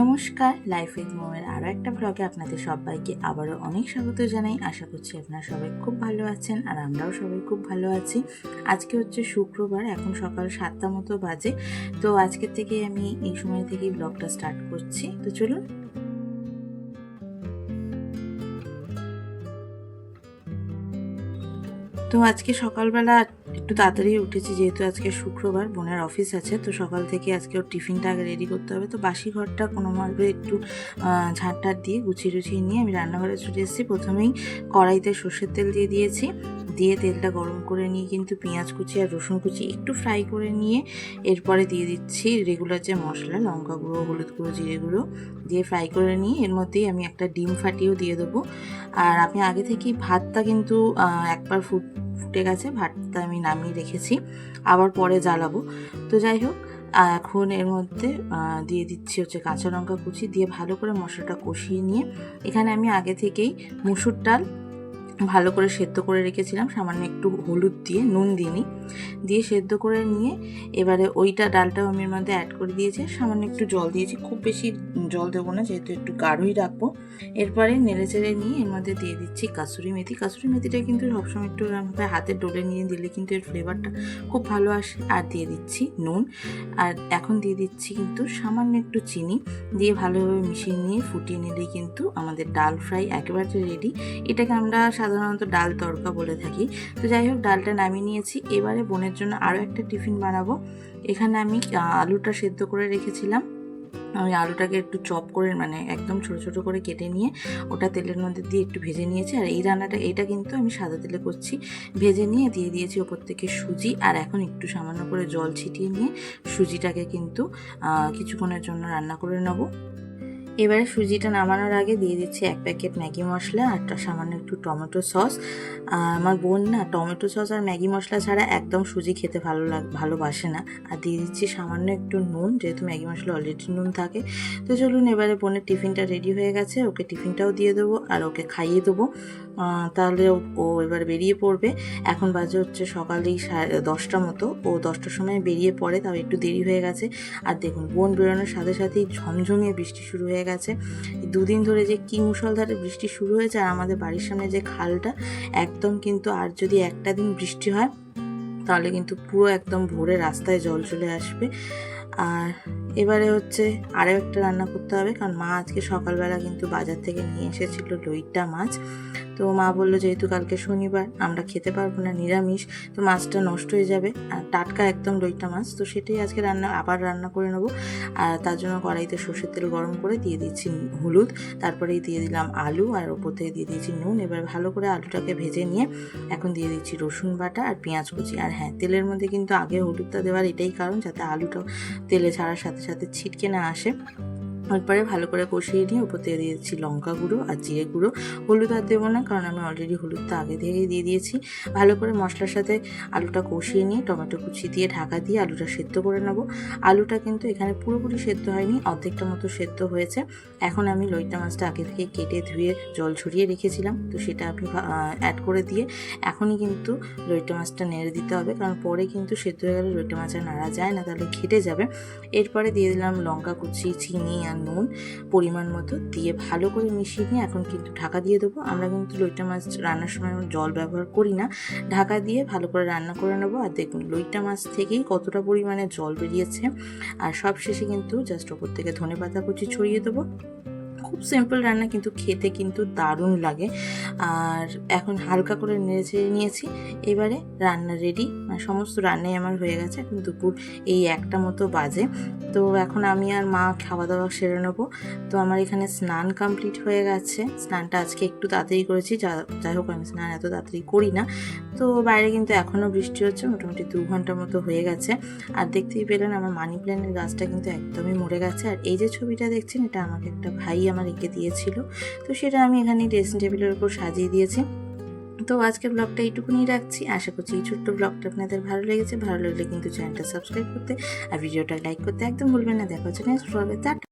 নমস্কার life with মোমের আরও একটা ব্লগে আপনাদের সবাইকে আবারও অনেক স্বাগত জানাই। আশা করছি আপনারা সবাই খুব ভালো আছেন আর আমরাও সবাই খুব ভালো আছি। আজকে হচ্ছে শুক্রবার, এখন সকাল সাতটা মতো বাজে। তো আজকের থেকে আমি এই সময় থেকেই ব্লগটা স্টার্ট করছি। তো চলুন তো আজকে সকালবেলা একটু তাড়াতাড়ি উঠেছি যেহেতু আজকে শুক্রবার বোনের অফিস আছে তো সকাল থেকে আজকে ওর টিফিনটা আগে রেডি করতে হবে। তো বাসি ঘরটা কোনোভাবে একটু আহ, ঝাঁটটার দিয়ে গুছিয়ে টুছিয়ে নিয়ে আমি রান্নাঘরে চলে এসেছি। প্রথমেই কড়াইতে সর্ষের তেল দিয়ে দিয়েছি। দিয়ে তেলটা গরম করে নিয়ে কিন্তু পেঁয়াজ কুচি আর রসুন কুচি একটু ফ্রাই করে নিয়ে এরপরে দিয়ে দিচ্ছি রেগুলার যে মশলা লঙ্কা গুঁড়ো হলুদ গুঁড়ো জিরে গুঁড়ো দিয়ে ফ্রাই করে নিয়ে এর মধ্যেই আমি একটা ডিম ফাটিয়েও দিয়ে দেবো। আর আমি আগে থেকেই ভাতটা কিন্তু একবার ফুট ফুটে গেছে, ভাতটা আমি নামিয়ে রেখেছি, আবার পরে জ্বালাবো। তো যাই হোক, এখন এর মধ্যে দিয়ে দিচ্ছি হচ্ছে কাঁচা লঙ্কা কুচি, দিয়ে ভালো করে মশলাটা কষিয়ে নিয়ে, এখানে আমি আগে থেকেই মুসুর ডাল ভালো করে সেদ্ধ করে রেখেছিলাম, সামান্য একটু হলুদ দিয়ে, নুন দিইনি। দিয়ে সেদ্ধ করে নিয়ে এবারে ওইটা ডালটাও আমি এর মধ্যে অ্যাড করে দিয়েছি সামান্য একটু জল দিয়েছি। খুব বেশি জল দেবো না, যেহেতু একটু গাঢ়ই রাখব। এরপরে নেড়ে চেড়ে নিয়ে এর মধ্যে দিয়ে দিচ্ছি কাসুরি মেথি। কাসুরি মেথিটা কিন্তু সবসময় একটু হাতে ডলে নিয়ে দিলে কিন্তু এর ফ্লেভারটা খুব ভালো আসে। আর দিয়ে দিচ্ছি নুন। আর এখন দিয়ে দিচ্ছি কিন্তু সামান্য একটু চিনি। দিয়ে ভালোভাবে মিশিয়ে নিয়ে ফুটিয়ে নিলেই কিন্তু আমাদের ডাল ফ্রাই একেবারে রেডি এটাকে আমরা সাধারণত ডাল তড়কা বলে থাকি। তো যাই হোক, ডালটা নামিয়ে নিয়েছি। এবারে বোনের জন্য আরও একটা টিফিন বানাবো। এখানে আমি আলুটা সেদ্ধ করে রেখেছিলাম। আমি আলুটাকে একটু চপ করে মানে একদম ছোট ছোট করে কেটে নিয়ে ওটা তেলের মধ্যে দিয়ে একটু ভেজে নিয়েছি। আর এই রান্নাটা, এটা কিন্তু আমি সাদা তেলে করছি। ভেজে নিয়ে দিয়ে দিয়েছি ওপর থেকে সুজি। আর এখন একটু সামান্য করে জল ছিটিয়ে নিয়ে সুজিটাকে কিন্তু কিছুক্ষণের জন্য রান্না করে নেব। এবারে সুজিটা নামানোর আগে দিয়ে দিচ্ছি এক প্যাকেট ম্যাগি মশলা আর সামান্য একটু টমেটো সস। আমার বোন না টমেটো সস আর ম্যাগি মশলা ছাড়া একদম সুজি খেতে ভালো লাগ, ভালোবাসে না। আর দিয়ে দিচ্ছি সামান্য একটু নুন, যেহেতু ম্যাগি মশলা অলরেডি নুন থাকে। তো চলুন এবারে বোনের টিফিনটা রেডি হয়ে গেছে, ওকে টিফিনটাও দিয়ে দেবো আর ওকে খাইয়ে দেবো। তাহলে ও- এবার বেরিয়ে পড়বে। এখন বাজে হচ্ছে সকালেই দশটা মতো। ও দশটার সময় বেরিয়ে পড়ে, তাও একটু দেরি হয়ে গেছে। আর দেখুন, বোন বেরোনোর সাথে সাথেই ঝমঝমিয়ে বৃষ্টি শুরু হয়ে গেছে। দুদিন ধরে যে কি মুষলধারে বৃষ্টি শুরু হয়েছে আর আমাদের বাড়ির সামনে যে খালটা, একদম কিন্তু আর যদি একটা দিন বৃষ্টি হয়, তাহলে কিন্তু পুরো একদম ভোরে রাস্তায় জল চলে আসবে। আর এবারে হচ্ছে আরও একটা রান্না করতে হবে, কারণ মা আজকে সকালবেলা কিন্তু বাজার থেকে নিয়ে এসেছিল লইট্টা মাছ। তো মা বলল যেহেতু কালকে শনিবার, আমরা খেতে পারব না, নিরামিষ, তো মাছটা নষ্ট হয়ে যাবে। আর টাটকা একদম লইট্টা মাছ, তো সেটাই আজকে রান্না, আবার রান্না করে নেব। আর তার জন্য কড়াইতে সর্ষের তেল গরম করে দিয়ে দিচ্ছি হলুদ, তারপরেই দিয়ে দিলাম আলু, আর ওপর থেকে দিয়ে দিয়েছি নুন। এবার ভালো করে আলুটাকে ভেজে নিয়ে এখন দিয়ে দিচ্ছি রসুন বাটা আর পেঁয়াজ কুচি। আর হ্যাঁ তেলের মধ্যে কিন্তু আগে হলুদটা দেওয়ার এটাই কারণ, যাতে আলুটা তেলে ছাড়ার সাথে সাথে ছিটকে না আসে। তারপরে ভালো করে কষিয়ে নিয়ে উপর দিয়ে দিয়েছি লঙ্কা গুঁড়ো আর জিরে গুঁড়ো। হলুদ আর দেবো না, কারণ আমি অলরেডি হলুদটা আগে থেকেই দিয়ে দিয়েছি। ভালো করে মশলার সাথে আলুটা কষিয়ে নিয়ে টমেটো কুচি দিয়ে ঢাকা দিয়ে আলুটা সেদ্ধ করে নেব। আলুটা কিন্তু এখানে পুরোপুরি সেদ্ধ হয়নি, অর্ধেকটা মতো সেদ্ধ হয়েছে। এখন আমি লইটা মাছটা আগে থেকে কেটে ধুয়ে জল ছড়িয়ে রেখেছিলাম, তো সেটা আমি অ্যাড করে দিয়ে এখনই কিন্তু লইটা মাছটা নেড়ে দিতে হবে, কারণ পরে কিন্তু সেদ্ধ হয়ে গেলে লইটা মাছ আর নাড়া যায় না, তাহলে খেটে যাবে। এরপরে দিয়ে দিলাম লঙ্কা কুচি, চিনি নুন পরিমাণ মতো দিয়ে ভালো করে মিশিয়ে নিয়ে এখন কিন্তু ঢাকা দিয়ে দেবো। আমরা কিন্তু লইটা মাছ রান্নার সময় জল ব্যবহার করি না। ঢাকা দিয়ে ভালো করে রান্না করে নেব। আর দেখুন, লইটা মাছ থেকেই কতটা পরিমাণে জল বেরিয়েছে। আর সব শেষে কিন্তু জাস্ট ওপর থেকে ধনে পাতা কুচি ছড়িয়ে দেবো। খুব সিম্পল রান্না কিন্তু খেতে কিন্তু দারুণ লাগে। আর এখন হালকা করে নেড়ে নিয়েছি। এবারে রান্না রেডি সমস্ত রান্নাই আমার হয়ে গেছে এখন দুপুর এই একটা মতো বাজে। তো এখন আমি আর মা খাওয়া দাওয়া সেরে নেব। তো আমার এখানে স্নান কমপ্লিট হয়ে গেছে। স্নানটা আজকে একটু তাড়াতাড়ি করেছি। যাই হোক আমি স্নান এত তাড়াতাড়ি করি না। তো বাইরে কিন্তু এখনও বৃষ্টি হচ্ছে। মোটামুটি দু ঘণ্টার মতো হয়ে গেছে। আর দেখতেই পেলেন আমার মানি প্ল্যান্টের গাছটা কিন্তু একদমই মরে গেছে। আর এই যে ছবিটা দেখছেন, এটা আমাকে একটা ভাই আমার এঁকে দিয়েছিল। তো সেটা আমি এখানে ড্রেসিং টেবিলের উপর সাজিয়ে দিয়েছি। তো আজকে ব্লগটা এইটুকুনি রাখছি। আশা করছি এই ছোট্ট ব্লগটা আপনাদের ভালো লেগেছে। ভালো লাগলে কিন্তু চ্যানেলটা সাবস্ক্রাইব করতে আর ভিডিওটা লাইক করতে একদম ভুলবেন না। দেখা হচ্ছে নেক্সট ব্লগে